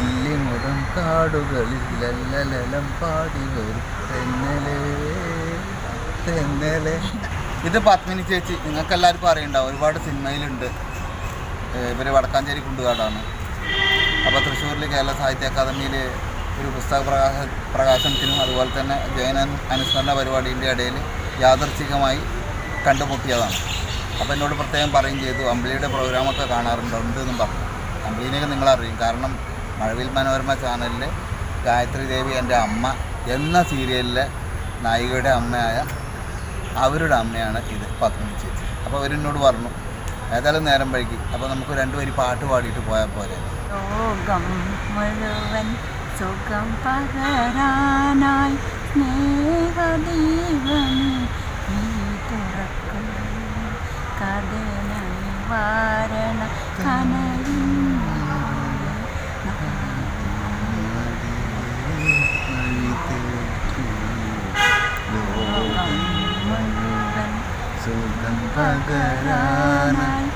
ഇല്ലിമുടം കാടുകളിൽ ലല്ലലലം പാടി വരും. തെന്നലേ തെന്നലേ. ഇത് പത്മിനി ചേച്ചി നിങ്ങൾക്ക് എല്ലാവർക്കും അറിയണ്ടാവും. ഒരുപാട് സിനിമയിലുണ്ട്. ഇവർ വടക്കാഞ്ചേരി കുണ്ടുകാടാണ്. അപ്പോൾ തൃശ്ശൂരിൽ കേരള സാഹിത്യ അക്കാദമിയിൽ ഒരു പുസ്തക പ്രകാശ പ്രകാശനത്തിനും അതുപോലെ തന്നെ ജയന അനുസ്മരണ പരിപാടിന്റെ ഇടയിൽ യാദർച്ഛികമായി കണ്ടുമുട്ടിയതാണ്. അപ്പോൾ എന്നോട് പ്രത്യേകം പറയും ചെയ്തു. അമ്പിളിയുടെ പ്രോഗ്രാമൊക്കെ കാണാറുണ്ട് ഉണ്ട് എന്നും പറഞ്ഞു. അമ്പിളിനെയൊക്കെ നിങ്ങളറിയും. കാരണം മഴവിൽ മനോരമ ചാനലിൽ ഗായത്രി ദേവി എന്റെ അമ്മ എന്ന സീരിയലിലെ നായികയുടെ അമ്മയായ അവരുടെ അമ്മയാണ് ഇത് പത്മിനി ചേച്ചി. അപ്പോൾ അവരെന്നോട് പറഞ്ഞു ഏതായാലും നേരം വഴിക്ക് അപ്പോൾ നമുക്ക് രണ്ടുപേരും പാട്ട് പാടിയിട്ട് പോയാൽ പോലെ ലോകം നീ തുറക്കും സുഖം പകരാനായി